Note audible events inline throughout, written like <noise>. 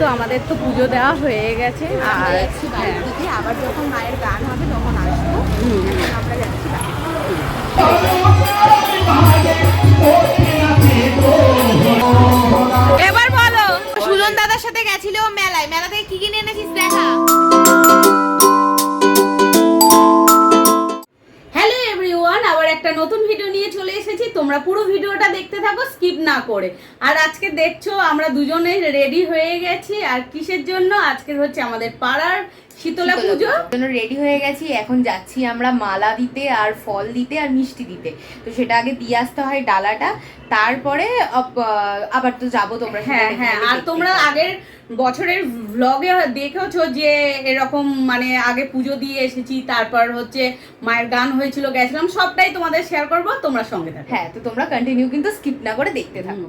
তো আমাদের তো পুজো দেওয়া হয়ে গেছে। আর হ্যাঁ, আবার যখন মায়ের গান হবে তখন আসব। আমরা যাচ্ছি এবার বলো সুজন দাদার সাথে গেছিল মেলায়। মেলা থেকে কি কিনে এনেছিস দেখা? একটা নতুন ভিডিও নিয়ে চলে এসেছি। তোমরা পুরো ভিডিওটা দেখতে থাকো স্কিপ না করে। আর আজকে দেখছ, আমরা দুজনে রেডি হয়ে গেছি। আর কিসের জন্য? আজকের হচ্ছে আমাদের পাড়ার শীতলা পুজো? জন্য রেডি হয়ে গেছি। এখন যাচ্ছি আমরা মালা দিতে আর ফল দিতে আর মিষ্টি দিতে। তো সেটা আগে দিয়ে আসতে হয় ডালাটা। তারপরে আবার তো যাব তোমরা হ্যাঁ হ্যাঁ। আর তোমরা আগের বছরের ব্লগে দেখেছ যে এরকম মানে আগে পুজো দিয়ে এসেছি তারপর হচ্ছে মায়ের গান হয়েছিল গেছিলাম সবটাই তোমাদের শেয়ার করব তোমরা সঙ্গে থাকো। হ্যাঁ তো তোমরা কন্টিনিউ কিন্তু স্কিপ না করে দেখতে থাকো।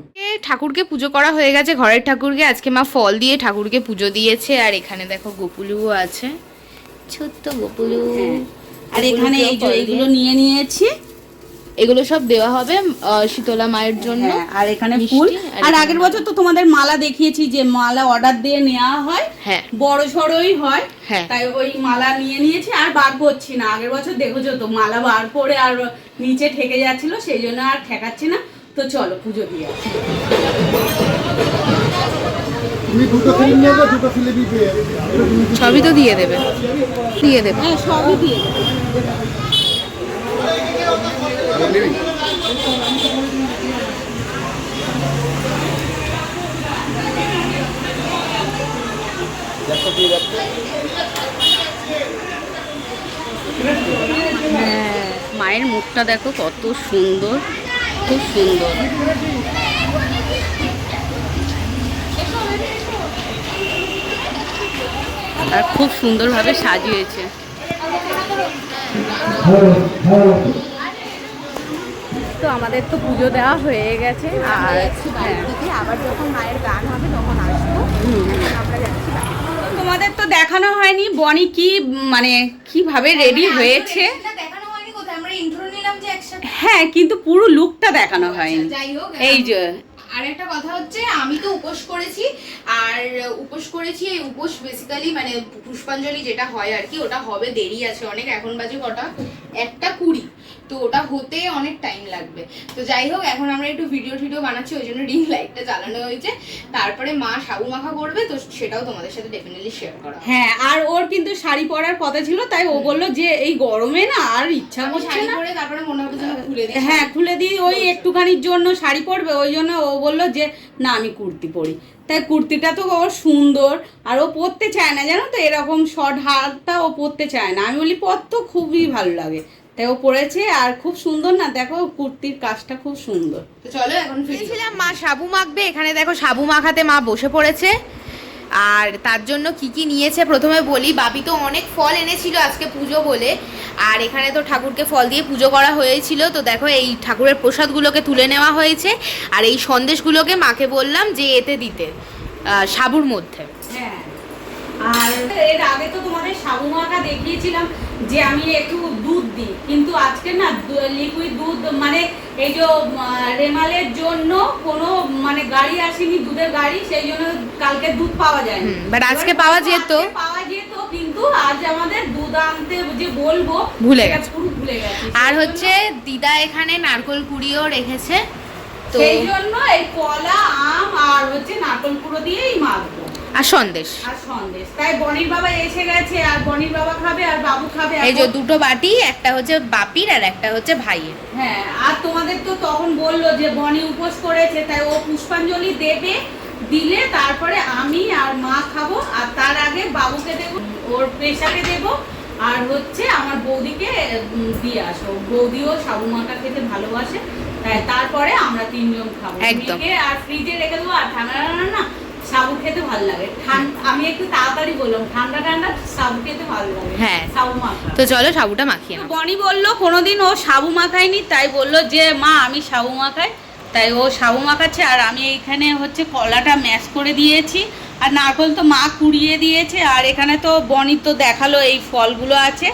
ঠাকুরকে পুজো করা হয়ে গেছে ঘরের ঠাকুরকে। আজকে মা ফল দিয়ে ঠাকুরকে পুজো দিয়েছে আর এখানে দেখো গোপুলুও আছে। ছোট্ট গোপুলু। আর এখানে এই যে এইগুলো নিয়ে নিয়েছি। এগুলো সব দেওয়া হবে শীতলা মায়ের জন্য। হ্যাঁ, আর এখানে ফুল। আর আর আগের বছর তো তোমাদের মালা দেখিয়েছি যে মালা অর্ডার দিয়ে নেওয়া হয়। হ্যাঁ। বড় সড়ই হয়। হ্যাঁ। তাই ওই মালা নিয়ে নিয়েছি আর বার করছি না। আগের বছর দেখেছ তো মালা বার করে আর নিচে ঠেকে যাচ্ছিল সেই জন্য আর ঠেকাচ্ছি না। তো চলো পুজো দিয়ে সবই তো দিয়ে দেবে। দিয়ে দেবে। হ্যাঁ সবই দিয়ে হ্যাঁ মায়ের মুখটা দেখো কত সুন্দর। খুব সুন্দর। আর খুব সুন্দরভাবে সাজিয়েছে। তো আমাদের তো পুজো দেওয়া হয়ে গেছে আর হ্যাঁ। আবার যখন মায়ের গান হবে তখন আসব। আমরা যাচ্ছি তোমাদের তো দেখানো হয়নি বনি কি মানে কীভাবে রেডি হয়েছে দেখানো হয়নি কোথায় আমরা ইন্ট্রো নিলাম যে একসাথে হ্যাঁ কিন্তু পুরো লুকটা দেখানো হয়নি। যাই হোক এই যে। আর একটা কথা হচ্ছে আমি তো উপোস করেছি আর উপোস করেছি এই উপোস বেসিক্যালি মানে পুষ্পাঞ্জলি যেটা হয় আর কি ওটা হবে দেরি আছে অনেক এখন বাজে কটা? একটা কুড়ি। তো ওটা হতে অনেক টাইম লাগবে। তো যাই হোক এখন আমরা একটু ভিডিও টিডিও বানাচ্ছি ওই জন্য রিং লাইটটা চালানো হয়েছে। তারপরে মা সাবু মাখা করবে তো সেটাও তোমাদের সাথে ডেফিনেটলি শেয়ার করা হ্যাঁ আর ওর কিন্তু শাড়ি পরার কথা ছিল তাই ও বলল যে এই গরমে না আর ইচ্ছা করছে শাড়ি না। পরে তারপরে মনে হবে যেন খুলে দিই। হ্যাঁ খুলে দিই ওই একটুখানির জন্য শাড়ি পরবে ওই জন্য ও বলল যে না আমি কুর্তি পরি। তাই কুর্তিটা তো ওর সুন্দর আর ও পরতে চায় না জানো তো? এরকম শর্ট হারটা ও পরতে চায় না। আমি বলি পর তো খুবই ভালো লাগে। তাই ও পরেছে আর খুব সুন্দর না দেখো কুর্তির কাজটা খুব সুন্দর। তো চলো এখন ফিরেছিলাম মা সাবু মাখবে এখানে দেখো সাবু মাখাতে মা বসে পড়েছে। আর তার জন্য কি কি নিয়েছে প্রথমে বলি বাবি তো অনেক ফল এনেছিল আজকে পুজো বলে আর এখানে তো ঠাকুরকে ফল দিয়ে পুজো করা হয়েছিল। তো দেখো এই ঠাকুরের প্রসাদগুলোকে তুলে নেওয়া হয়েছে আর এই সন্দেশগুলোকে মাকে বললাম যে এতে দিতে সাবুর মধ্যে। হ্যাঁ আর এর আগে তো তোমাদের সাবু মাখা দেখিয়েছিলাম যে আমি একটু দুধ দিই কিন্তু আজকে না লিকুইড দুধ মানে এই যে রেমালের জন্য কোনো মানে গাড়ি আসেনি দুধের গাড়ি সেই জন্য কালকে দুধ পাওয়া যায় but আজকে পাওয়া যেত। পাওয়া যেত কিন্তু আজ আমাদের দুধ আনতে যে বলব ভুলে গেছে। ভুলে গেছে আর হচ্ছে দিদা এখানে নারকল কুড়িও রেখেছে তো সেই জন্য এই কলা আম আর হচ্ছে নারকল কুড়ো দিয়েই মাখবো আর সন্দেশ। আর সন্দেশ। তাই বনির বাবা এসে গেছে আর বনির বাবা খাবে আর বাবু খাবে এই যে দুটো বাটি একটা হচ্ছে বাপির আর একটা হচ্ছে ভাইয়ের। হ্যাঁ আর তোমাদের তো তখন বলল যে বনি উপোস করেছে তাই ও পুষ্পাঞ্জলি দেবে দিলে তারপরে আমি আর মা খাব আর তার আগে বাবুকে দেবো ওর পেশাকে দেবো আর হচ্ছে আমার বৌদিকে দিয়ে আসো বৌদিও সাবু মাখা খেতে ভালোবাসে তাই তারপরে আমরা তিনজন খাব। একদম। আর ফ্রিজে রেখে দেবো আর ঠান্ডা না সাবু খেতে ভালো লাগে। আমি একটু তাড়াতাড়ি বললাম ঠান্ডা ঠান্ডা সাবু খেতে ভালো লাগে। হ্যাঁ। সাবু মাখা তো চলো সাবুটা মাখিয়ে নাও। বনি বলল কোনোদিন ও সাবু মাখায়নি তাই বলল যে মা আমি সাবু মাখাই। তাই ও সাবু মাখাচ্ছে আর আমি এইখানে হচ্ছে কলাটা ম্যাশ করে দিয়েছি। আর নারকল তো মা কুড়িয়ে দিয়েছে আর এখানে তো বনি তো দেখাল এই ফলগুলো আছে।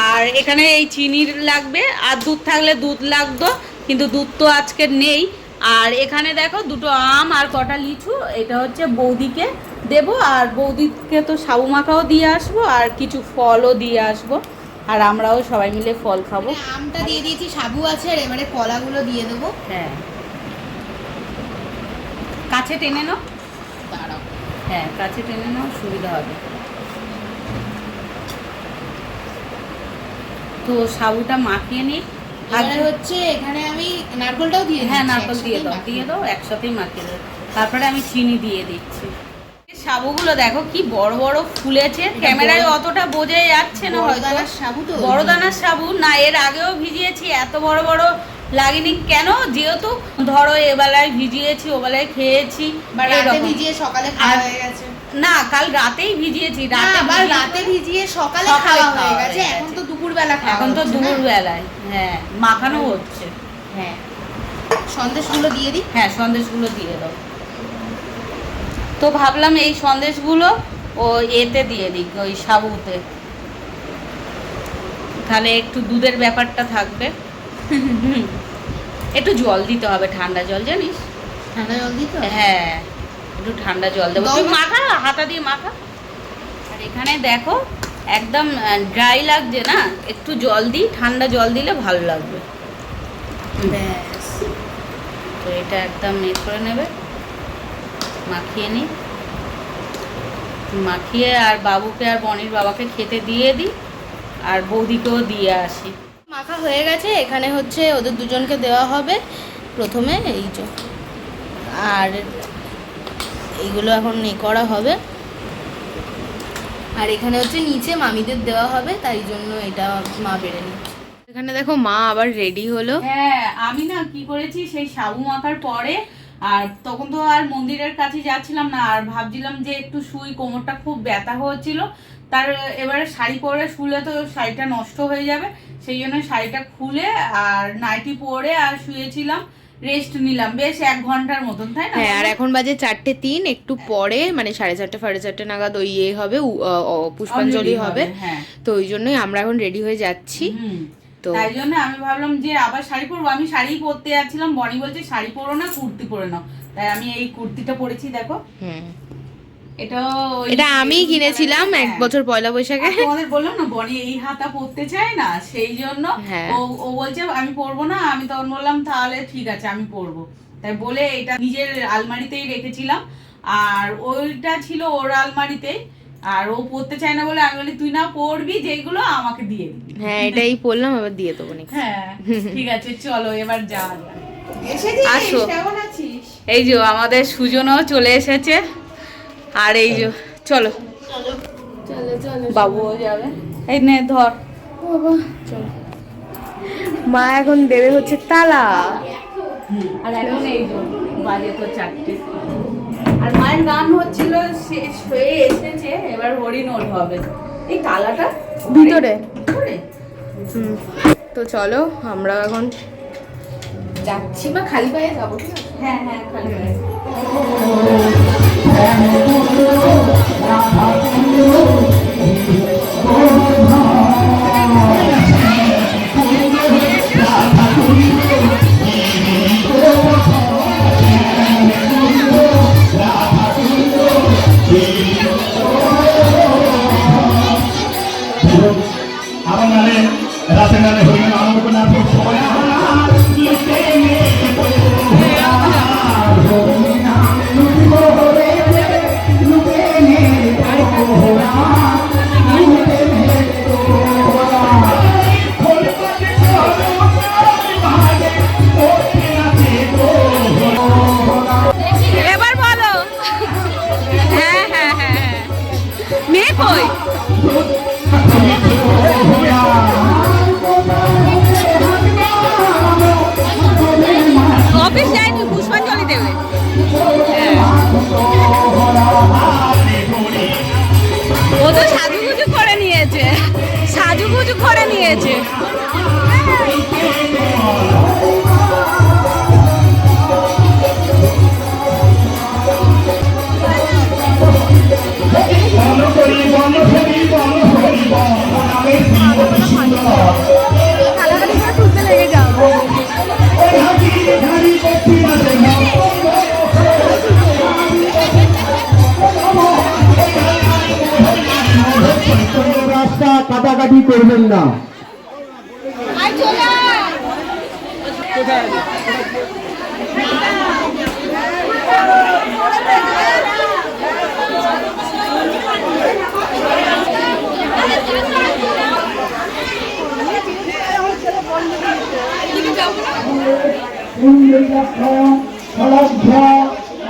আর এখানে এই চিনির লাগবে আর দুধ থাকলে দুধ লাগতো কিন্তু দুধ তো আজকে নেই। আর এখানে দেখো দুটো আম আর কটা লিচু এটা হচ্ছে বৌদিকে দেব। আর বৌদিকে তো সাবু মাখাও দিয়ে আসব আর কিছু ফলও দিয়ে আসব। আর আমরাও সবাই মিলে ফল খাব। আমটা দিয়ে দিয়েছি সাবু আছে আর এবারে কলাগুলো দিয়ে দেবো। হ্যাঁ। কাছে টেনে নাও। দাঁড়াও। হ্যাঁ কাছে টেনে নাও সুবিধা হবে। তো সাবুটা মাখিয়ে নিই। এবারে হচ্ছে এখানে আমি নারকলটাও দিয়ে হ্যাঁ নারকল দিয়ে দাও দিয়ে দাও একসাথেই মাখিয়ে দাও। তারপরে আমি চিনি দিয়ে দিচ্ছি। সাবুগুলো দেখো কি বড় বড় ফুলেছে ক্যামেরায় অতটা বোঝা যাচ্ছে না হয়তো। সাবু তো বড় দানার সাবু না এর আগেও ভিজিয়েছি এত বড় বড় লাগেনি। কেন? যেহেতু ধরো এবেলায় ভিজিয়েছি ওবেলায় খেয়েছি। ভিজিয়ে সকালে খাওয়া হয়ে গেছে। না কাল রাতেই ভিজিয়েছি রাতে ভিজিয়ে- রাতে ভিজিয়ে সকালে খাওয়া হয়ে গেছে এখন তো দুপুরবেলা এখন তো হচ্ছে না? দুপুর বেলায় হ্যাঁ মাখানো হচ্ছে। হ্যাঁ। সন্দেশগুলো দিয়ে দিই? হ্যাঁ সন্দেশগুলো দিয়ে দাও। তো ভাবলাম এই সন্দেশগুলো ও এতে দিয়ে দিই ওই সাবুতে। তাহলে একটু দুধের ব্যাপারটা থাকবে। <laughs> একটু জল দিতে হবে ঠান্ডা জল জানিস? ঠান্ডা জল দিই তো হ্যাঁ একটু ঠান্ডা জল দেবো। তুই মাখা হাতা দিয়ে মাখা। আর এখানে দেখো একদম ড্রাই লাগছে না একটু জল দিই ঠান্ডা জল দিলে ভালো লাগবে। ব্যাস। তো এটা একদম এ করে নেবে মাখিয়ে নিই। মাখিয়ে আর বাবুকে আর বনির বাবাকে খেতে দিয়ে দিই আর বৌদিকেও দিয়ে আসি। মাখা হয়ে গেছে এখানে হচ্ছে ওদের দুজনকে দেওয়া হবে প্রথমে এই আর এইগুলো এখন এ করা হবে। আর এখানে হচ্ছে নিচে মামিদের দেওয়া হবে তাই জন্য এটা মা বেড়ে নিচ্ছে। এখানে দেখো মা আবার রেডি হলো। হ্যাঁ আমি না কি করেছি সেই সাবু মাখার পরে আর তখন তো আর মন্দিরের কাছে যাচ্ছিলাম না আর ভাবছিলাম যে একটু শুই কোমরটা খুব ব্যথা হচ্ছিল। তার এবারে শাড়ি পরে শুলে তো শাড়িটা নষ্ট হয়ে যাবে সেই জন্য শাড়িটা খুলে আর নাইটি পরে আর শুয়েছিলাম। রেস্ট নিলাম। বেশ এক ঘণ্টার মতন তাই না? হ্যাঁ আর এখন বাজে চারটে তিন একটু পরে মানে সাড়ে চারটে সাড়ে চারটে নাগাদ ওই ইয়ে হবে পুষ্পাঞ্জলি হবে। হ্যাঁ। তো ওই জন্যই আমরা এখন রেডি হয়ে যাচ্ছি। হুম। তো তাই জন্য আমি ভাবলাম যে আবার শাড়ি পরবো। আমি শাড়ি পরতে যাচ্ছিলাম বনি বলছে শাড়ি পরো না কুর্তি পরে নাও। তাই আমি এই কুর্তিটা পরেছি দেখো। হুম। এটা আমিই কিনেছিলাম এক। বছর পয়লা বৈশাখে। আর তোমাদের বললাম না বনি এই হাতা পরতে চায় না সেই জন্য হ্যাঁ। ও ও বলছে আমি পরবো না। আমি তখন বললাম তাহলে ঠিক আছে আমি পরবো। তাই বলে এটা নিজের আলমারিতেই রেখেছিলাম। আর ওইটা ছিল ওর আলমারিতেই আর ও পরতে চায় না বলে আমি বলি তুই না পরবি যেগুলো আমাকে দিয়ে দিবি। হ্যাঁ এটাই পড়লাম আবার দিয়ে দেবো নাকি হ্যাঁ ঠিক আছে চলো এবার যাওয়া যাক। আসো। কেমন আছিস? এই যে আমাদের সুজনও চলে এসেছে। আর এই যে চলো। চলো চলো বাবুও যাবে। এই নে ধর। মা এখন দেবে হচ্ছে তালা। আর এখন এই বাজে তো চারটে। আর মায়ের গান হচ্ছিল শেষ হয়ে এসেছে এবার হরিণোট হবে। এই তালাটা ভিতরে। তো চলো আমরা এখন যাচ্ছি বা খালি পায়ে যাব হ্যাঁ হ্যাঁ খালি গায়ে। আমার কাটাকাটি করবেন না।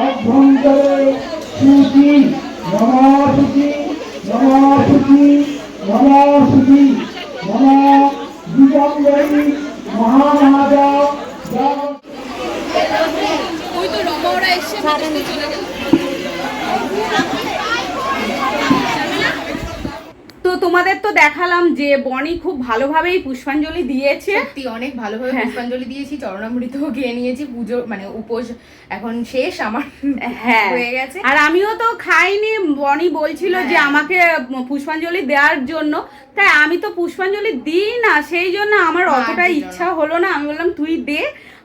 অভ্যন্তরে সূচি নমসূচি নমসূচি নমসূচি নম বিজঙ্গী মহামহাজা ওই তো রমা ওরা এসে চলে গেল তো তোমাদের তো দেখালাম যে বনি খুব ভালোভাবেই পুষ্পাঞ্জলি দিয়েছে। সত্যি অনেক ভালোভাবে হ্যাঁ। পুষ্পাঞ্জলি দিয়েছি চরণামৃতও খেয়ে নিয়েছি পুজো মানে উপোস এখন শেষ আমার হ্যাঁ। হয়ে গেছে। আর আমিও তো খাইনি বনি বলছিল যে হ্যাঁ। আমাকে পুষ্পাঞ্জলি দেওয়ার জন্য। তাই আমি তো পুষ্পাঞ্জলি দিই না সেই জন্য আমার অতটা ইচ্ছা হলো না। আমি বললাম তুই দে।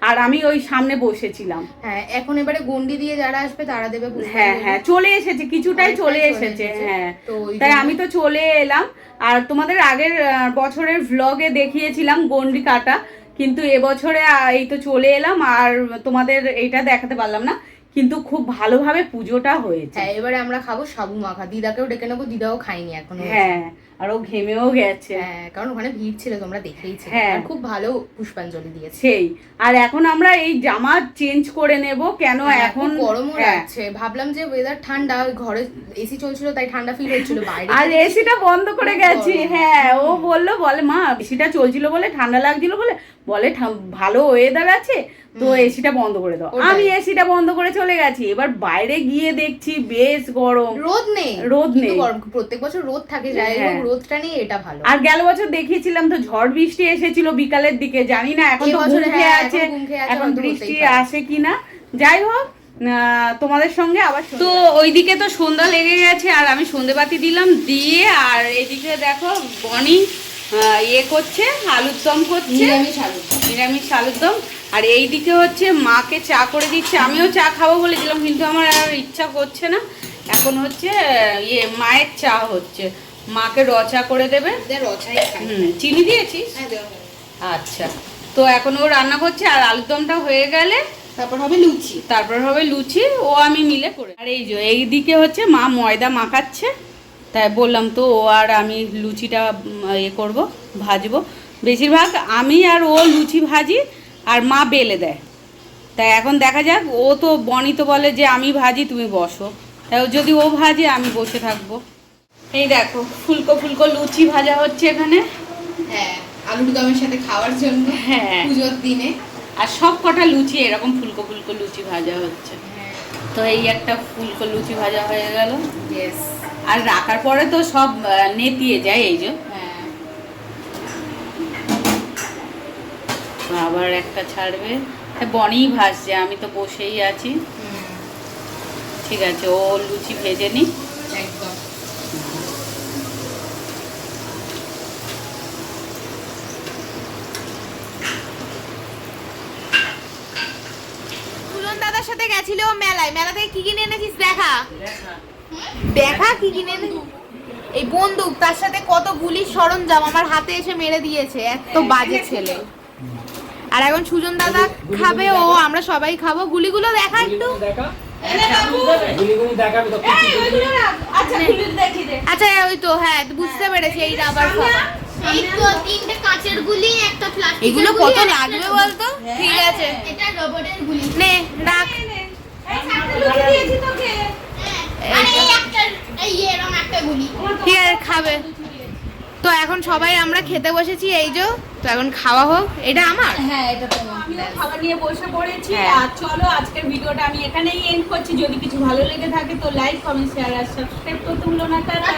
আর আমি ওই সামনে বসেছিলাম। হ্যাঁ এখন এবারে গন্ডি দিয়ে যারা আসবে তারা দেবে হ্যাঁ হ্যাঁ চলে এসেছে কিছুটাই চলে এসেছে। হ্যাঁ। তাই আমি তো চলে এলাম। আর তোমাদের আগের বছরের ভ্লগে দেখিয়েছিলাম গন্ডি কাটা কিন্তু এবছরে এই তো চলে এলাম। আর তোমাদের এইটা দেখাতে পারলাম না কিন্তু খুব ভালোভাবে পুজোটা হয়েছে। হ্যাঁ এবারে আমরা খাব সাবু মাখা। দিদাকেও ডেকে নেব দিদাও খাইনি এখনও। হ্যাঁ আর ও ঘেমেও গেছে। হ্যাঁ কারণ ওখানে ভিড় ছিল তোমরা দেখেইছিলে হ্যাঁ। খুব ভালো পুষ্পাঞ্জলি দিয়েছে। সেই। আর এখন আমরা এই জামা চেঞ্জ করে নেব কেন হ্যাঁ, এখন গরমও হ্যাঁ। লাগছে। ভাবলাম যে ওয়েদার ঠান্ডা ঘরে এসি চলছিল তাই ঠান্ডা ফিল হচ্ছিল বাইরে। আর এসিটা বন্ধ করে গেছি। হ্যাঁ ও বলল বলে মা এসিটা চলছিল বলে ঠান্ডা লাগছিল বলে বলে "ঠা- ভালো ওয়েদার আছে তো এসিটা বন্ধ করে দাও। আমি এসিটা বন্ধ করে চলে গেছি। এবার বাইরে গিয়ে দেখছি বেশ গরম। রোদ নেই। রোদ নেই। গরম প্রত্যেক বছর রোদ থাকে যায় হ্যাঁ। রোদটা নিয়ে এটা ভালো। আর গেল বছর দেখিয়েছিলাম তো ঝড় বৃষ্টি এসেছিল বিকালের দিকে জানি না এখন তো এবছরে ঘুম খেয়ে হ্যাঁ, আছে এখন বৃষ্টি আসে কিনা। যাই হোক তোমাদের সঙ্গে আবার তো ওইদিকে তো সন্ধ্যা লেগে গেছে আর আমি সন্ধেবাতি দিলাম দিয়ে আর এদিকে দেখো বনি ইয়ে করছে আলুর দম করছে। নিরামিষ আলুর দম। আর এইদিকে হচ্ছে মাকে চা করে দিচ্ছে আমিও চা খাব বলেছিলাম কিন্তু আমার আর ইচ্ছা করছে না। এখন হচ্ছে ইয়ে মায়ের চা হচ্ছে। মাকে রচা করে দেবে? রচাই হুম চিনি দিয়েছিস? হ্যাঁ। আচ্ছা। তো এখন ও রান্না করছে আর আলুর দমটা হয়ে গেলে তারপর হবে লুচি। তারপর হবে লুচি ও আমি মিলে করে আর এই যে এইদিকে হচ্ছে মা ময়দা মাখাচ্ছে। তাই বললাম তো ও আর আমি লুচিটা ইয়ে করব ভাজবো। বেশিরভাগ আমি আর ও লুচি ভাজি আর মা বেলে দেয়। তাই এখন দেখা যাক ও তো বনি তো বলে যে আমি ভাজি তুমি বসো। তাই যদি ও ভাজে আমি বসে থাকব। এই দেখো ফুলকো ফুলকো লুচি ভাজা হচ্ছে এখানে। হ্যাঁ আলুর দমের সাথে খাওয়ার জন্য হ্যাঁ। পুজোর দিনে। আর সব কটা লুচি এরকম ফুলকো ফুলকো লুচি ভাজা হচ্ছে। তো এই একটা ফুলকো লুচি ভাজা হয়ে গেল। ইয়েস আর রাখার পরে তো সব নেতিয়ে যায় এই যে। হ্যাঁ। আবার একটা ছাড়বে। হ্যাঁ বনেই ভাসছে আমি তো বসেই আছি। ঠিক আছে ও লুচি ভেজে নি একদম সুজন দাদার সাথে গেছিল মেলায় মেলা থেকে কি কিনে এনেছিস? দেখা। দেখা। কি কিনে এই বন্দুক তার সাথে কত গুলির সরঞ্জাম আমার হাতে এসে মেরে দিয়েছে এত বাজে ছেলে। আর এখন সুজন দাদা খাবে ও আমরা সবাই খাব। গুলিগুলো দেখা একটু। আচ্ছা ওই তো হ্যাঁ বুঝতে পেরেছি এই রাবার খাওয়া এই তো তিনটে কাঁচের গুলি একটা প্লাস্টিকের এগুলো কত লাগবে বলতো? ঠিক আছে। এটা রবারের গুলি। নে রাখ। ঠিক আছে খাবে? তো এখন সবাই আমরা খেতে বসেছি এই যে তো এখন খাওয়া হোক এটা আমার? হ্যাঁ এটা তো আমিও খাবার নিয়ে বসে পড়েছি। হ্যাঁ। আর চলো আজকের ভিডিওটা আমি এখানেই এন্ড করছি। যদি কিছু ভালো লেগে থাকে তো লাইক কমেন্ট শেয়ার আর সাবস্ক্রাইব করতে ভুলো না। টাটা।